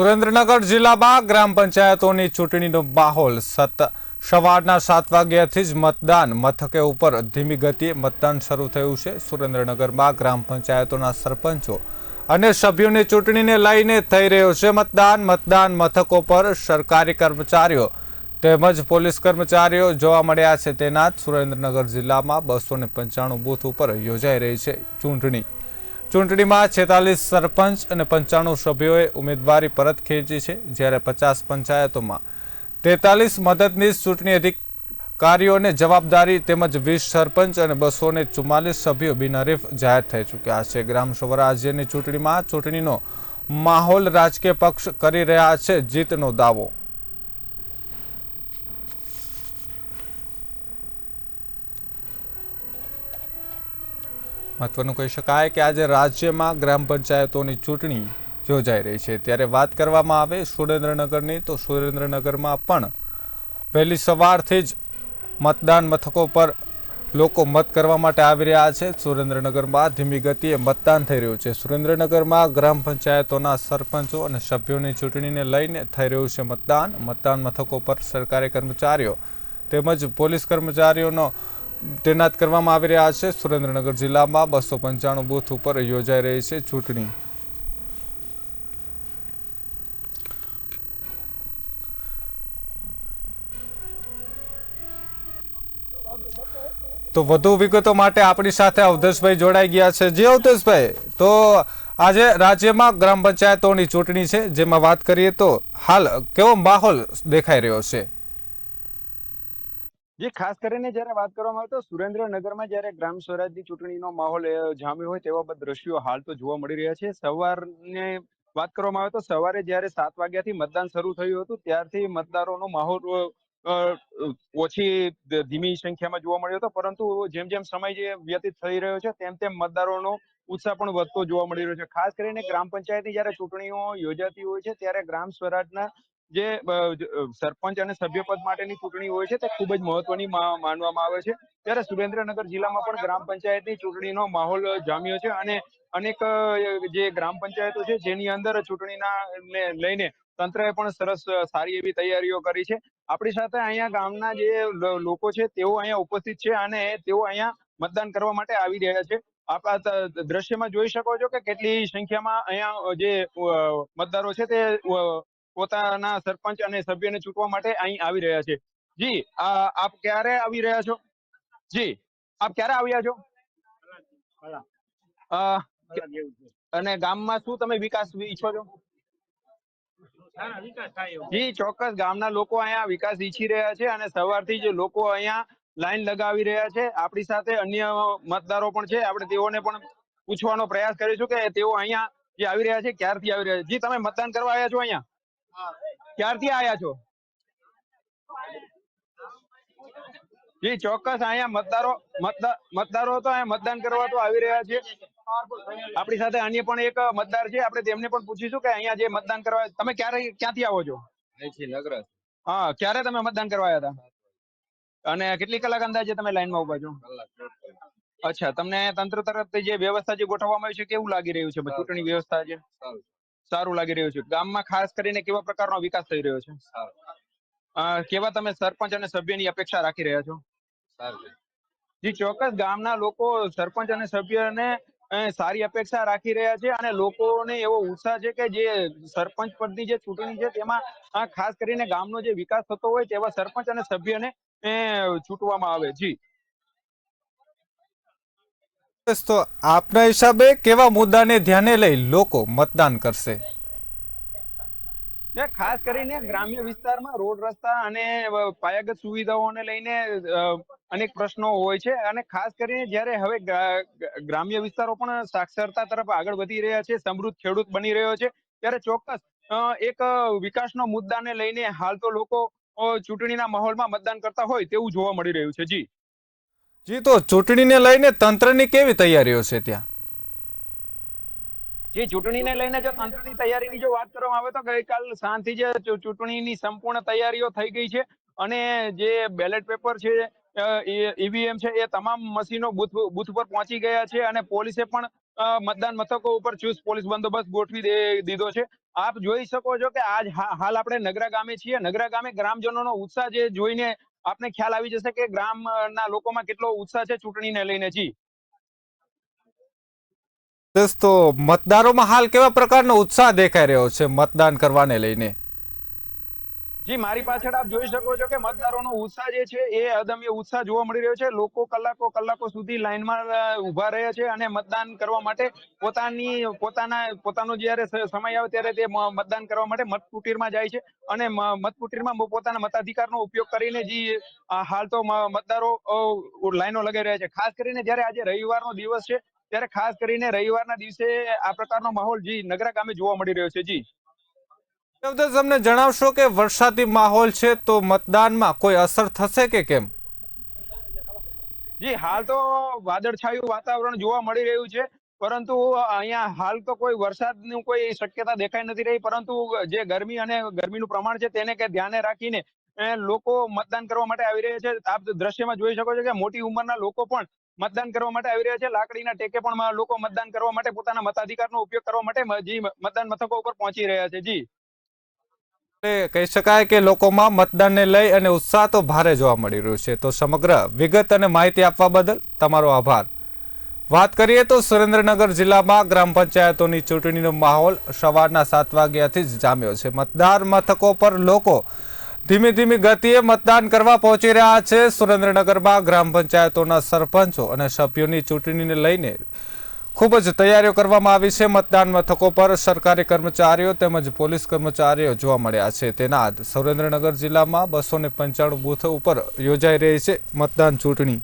સુરેન્દ્રનગર જિલ્લામાં ગ્રામ પંચાયતોની ચૂંટણીનો માહોલ સત સવારના સાત વાગ્યાથી જ મતદાન મથકે ઉપર ધીમી ગતિએ મતદાન શરૂ થયું છે. સુરેન્દ્રનગરમાં ગ્રામ પંચાયતોના સરપંચો અને સભ્યોની ચૂંટણીને લઈને થઈ રહ્યો છે મતદાન. મતદાન મથકો પર સરકારી કર્મચારીઓ તેમજ પોલીસ કર્મચારીઓ જોવા મળ્યા છે. તેના સુરેન્દ્રનગર જિલ્લામાં બસો બૂથ ઉપર યોજાઈ રહી છે ચૂંટણી. ચૂંટણીમાં છેતાલીસ સરપંચ અને પંચાણું સભ્યોએ ઉમેદવારી પરત ખેંચી છે. જ્યારે પચાસ પંચાયતોમાં તેતાલીસ મદદનીશ ચૂંટણી અધિકારીઓને જવાબદારી તેમજ વીસ સરપંચ અને બસો ને સભ્યો બિનહરીફ જાહેર થઈ ચૂક્યા છે. ગ્રામ સ્વરાજ્યની ચૂંટણીમાં ચૂંટણીનો માહોલ રાજકીય પક્ષ કરી રહ્યા છે. જીતનો દાવો મહત્વનું કહી શકાય કે આજે રાજ્યમાં ગ્રામ પંચાયતોની ચૂંટણી યોજાઈ રહી છે. ત્યારે વાત કરવામાં આવે સુરેન્દ્રનગરની, તો સુરેન્દ્રનગરમાં પણ વહેલી સવારથી જ મતદાન મથકો પર લોકો મત કરવા માટે આવી રહ્યા છે. સુરેન્દ્રનગરમાં ધીમી ગતિએ મતદાન થઈ રહ્યું છે. સુરેન્દ્રનગરમાં ગ્રામ પંચાયતોના સરપંચો અને સભ્યોની ચૂંટણીને લઈને થઈ રહ્યું છે મતદાન. મતદાન મથકો પર સરકારી કર્મચારીઓ તેમજ પોલીસ કર્મચારીઓનો તૈનાત કરવામાં આવી રહ્યા છે. સુરેન્દ્રનગર જિલ્લામાં બસો પંચાણું બૂથ ઉપર યોજાઈ રહી છે ચૂંટણી. તો વધુ વિગતો માટે આપણી સાથે અવધેશભાઈ જોડાઈ ગયા છે. જે અવધેશભાઈ, તો આજે રાજ્યમાં ગ્રામ પંચાયતોની ચૂંટણી છે. જેમાં વાત કરીએ તો હાલ કેવો માહોલ દેખાઈ રહ્યો છે? જે ખાસ કરીને જ્યારે વાત કરવામાં આવે તો સુરેન્દ્રનગરમાં જ્યારે ગ્રામ સ્વરાજની ચૂંટણીનો માહોલ જામ્યો હોય તેવા બધા દ્રશ્યો હાલ તો જોવા મળી રહ્યા છે. સવારને વાત કરવામાં આવે તો સવારે જ્યારે સાત વાગ્યાથી મતદાન શરૂ થયું હતું, ત્યારથી મતદારોનો માહોલ ઓછી ધીમી સંખ્યામાં જોવા મળ્યો હતો. પરંતુ જેમ જેમ સમય જે વ્યતીત થઈ રહ્યો છે, તેમ તેમ મતદારોનો ઉત્સાહ પણ વધતો જોવા મળી રહ્યો છે. ખાસ કરીને ગ્રામ પંચાયતની જ્યારે ચૂંટણીઓ યોજાતી હોય છે, ત્યારે ગ્રામ સ્વરાજના જે સરપંચ અને સભ્યપદ માટેની ચૂંટણી હોય છે, તે ખૂબ જ મહત્વની માનવામાં આવે છે. ત્યારે સુરેન્દ્રનગર જિલ્લામાં પણ ગ્રામ પંચાયતની ચૂંટણીનો માહોલ જામ્યો છે અને અનેક જે ગ્રામ પંચાયતો છે, જેની અંદર ચૂંટણીના લઈને તંત્રએ પણ સરસ સારી એવી તૈયારીઓ કરી છે. આપણી સાથે અહીંયા ગામના જે લોકો છે, તેઓ અહીંયા ઉપસ્થિત છે અને તેઓ અહીંયા મતદાન કરવા માટે આવી રહ્યા છે. આપ, આ દ્રશ્યમાં જોઈ શકો છો કે કેટલી સંખ્યામાં અહીંયા જે મતદારો છે તે પોતાના સરપંચ અને સભ્યને ચૂંટવા માટે અહીં આવી રહ્યા છે. જી આપ ક્યારે આવી રહ્યા છો? જી, આપ ક્યારે આવ્યા છો? અને ગામમાં શું તમે વિકાસ ઈચ્છો છો? જી, ચોક્કસ ગામના લોકો અહીંયા વિકાસ ઈચ્છી રહ્યા છે અને સવારથી જ લોકો અહીંયા લાઈન લગાવી રહ્યા છે. આપણી સાથે અન્ય મતદારો પણ છે. આપણે તેઓને પણ પૂછવાનો પ્રયાસ કરીશું કે તેઓ અહીંયા જે આવી રહ્યા છે, ક્યારથી આવી રહ્યા છે? જી, તમે મતદાન કરવા આવ્યા છો અહીંયા? ક્યારથી આયા છો? જી ચોક્કસ અહીંયા મતદારો મતદારો તો અહીંયા મતદાન કરવા તો આવી રહ્યા છે આપણી સાથે અન્ય પણ એક મતદાર છે. આપણે તેમને પણ પૂછીશું કે અહીંયા જે મતદાન કરવા તમે ક્યારે ક્યાંથી આવો છો? અહીંથી નગર હા ક્યારે તમે મતદાન કરવા આવ્યા હતા? અને કેટલી કલાક અંદાજે તમે લાઈનમાં ઊભા છો. અચ્છા તમને તંત્ર તરફથી જે વ્યવસ્થા જે ગોઠવવામાં આવી છે કેવું લાગી રહ્યું છે? ચૂંટણી વ્યવસ્થા છે સારું લાગી રહ્યું છે. ગામમાં ખાસ કરીને કેવા પ્રકારનો વિકાસ થઈ રહ્યો છે? કેવા તમે સરપંચ અને સભ્યની અપેક્ષા રાખી રહ્યા છો? જી ચોક્કસ ગામના લોકો સરપંચ અને સભ્યને સારી અપેક્ષા રાખી રહ્યા છે અને લોકોને એવો ઉત્સાહ છે કે જે સરપંચ પદની જે ચૂંટણી છે તેમાં ખાસ કરીને ગામનો જે વિકાસ થતો હોય તેવા સરપંચ અને સભ્યને ચૂંટવામાં આવે. જી. તો આપના હિસાબે કેવા મુદ્દાને ધ્યાને લઈ લોકો મતદાન કરશે? ખાસ કરીને ગ્રામ્ય વિસ્તારમાં રોડ રસ્તા અને પાયાગત સુવિધાઓને લઈને અનેક પ્રશ્નો હોય છે. અને ખાસ કરીને જ્યારે હવે ગ્રામ્ય વિસ્તારો પણ સાક્ષરતા તરફ આગળ વધી રહ્યા છે, સમૃદ્ધ ખેડૂત બની રહ્યો છે, ત્યારે ચોક્કસ એક વિકાસનો મુદ્દાને લઈને હાલ તો લોકો ચૂંટણીના માહોલમાં મતદાન કરતા હોય તેવું જોવા મળી રહ્યું છે. જી. જી, તો ચૂંટણીને લઈને તંત્રની કેવી તૈયારીઓ છે ત્યાં? જે ચૂંટણીને લઈને જો તંત્રની તૈયારીની જો વાત કરવામાં આવે તો ગઈકાલ સાંજથી જે ચૂંટણીની સંપૂર્ણ તૈયારીઓ થઈ ગઈ છે અને જે બેલેટ પેપર છે ઈવીએમ છે, એ તમામ મશીનો બુથ બુથ પર પહોંચી ગયા છે અને પોલીસે પણ મતદાન મથકો ઉપર ચુસ્ત પોલીસ બંદોબસ્ત ગોઠવી દીધો છે. આપ જોઈ શકો છો કે આજ હાલ આપણે નગરા ગામે છીએ. નગરા ગામે ગ્રામજનોનો ઉત્સાહ જે જોઈને આપને ખ્યાલ આવી જશે કે ગ્રામના લોકોમાં કેટલો ઉત્સાહ છે ચૂંટણીને લઈને, જી. તો મતદારોમાં હાલ કેવા પ્રકારનો ઉત્સાહ દેખાઈ રહ્યો છે મતદાન કરવાને લઈને? જી, મારી પાછળ આપ જોઈ શકો છો કે મતદારોનો ઉત્સાહ જે છે એ અદમ્ય ઉત્સાહ જોવા મળી રહ્યો છે. લોકો કલાકો કલાકો સુધી લાઈનમાં ઊભા રહ્યા છે અને મતદાન કરવા માટે પોતાની, પોતાના, પોતાનો જ્યારે સમય આવે ત્યારે તે મતદાન કરવા માટે મતકુટીરમાં જાય છે અને મ- મતકુટીરમાં પોતાના મતાધિકારનો ઉપયોગ કરીને જે હાલ તો મતદારો લાઈનો લગાવી રહ્યા છે. ખાસ કરીને જ્યારે આજે રવિવારનો દિવસ છે, ત્યારે ખાસ કરીને રવિવારના દિવસે આ પ્રકારનો માહોલ જી નગરા ગામે જોવા મળી રહ્યો છે. જી. તમને જણાવશો કે વરસાદી માહોલ છે તો મતદાનમાં કોઈ અસર થશે કે કેમ? જી, હાલ તો વાદળછાયું વાતાવરણ જોવા મળી રહ્યું છે, પરંતુ અહીંયા હાલ તો કોઈ વરસાદનું કોઈ શક્યતા દેખાઈ નથી રહી, પરંતુ જે ગરમી અને ગરમીનું પ્રમાણ છે તેને કે ધ્યાને રાખીને લોકો મતદાન કરવા માટે આવી રહ્યા છે. આપ દ્રશ્યમાં જોઈ શકો છો કે મોટી ઉંમરના લોકો પણ મતદાન કરવા માટે આવી રહ્યા છે. લાકડીના ટેકે પણ લોકો મતદાન કરવા માટે પોતાના મતાધિકારનો ઉપયોગ કરવા માટે મતદાન મથકો ઉપર પહોંચી રહ્યા છે. જી. કહી શકાય કે લોકોમાં મતદાનને લઈ અને ઉત્સાહ તો ભારે જોવા મળી રહ્યો છે. તો સમગ્ર વિગત અને માહિતી આપવા બદલ તમારો આભાર. વાત કરીએ તો સુરેન્દ્રનગર જિલ્લામાં ગ્રામ પંચાયતોની ચૂંટણીનો માહોલ સવારના સાત વાગ્યાથી જ જામ્યો છે. મતદાર મથકો પર લોકો ધીમી ધીમી ગતિએ મતદાન કરવા પહોંચી રહ્યા છે. સુરેન્દ્રનગરમાં ગ્રામ પંચાયતોના સરપંચો અને સભ્યોની ચૂંટણીને લઈને ખૂબ જ તૈયારીઓ કરવામાં આવી છે. મતદાન મથકો પર સરકારી કર્મચારીઓ તેમજ પોલીસ કર્મચારીઓ જોવા મળ્યા છે. તેના સુરેન્દ્રનગર જિલ્લામાં બસો ને પંચાણું બૂથ ઉપર યોજાઈ રહી છે મતદાન ચૂંટણી.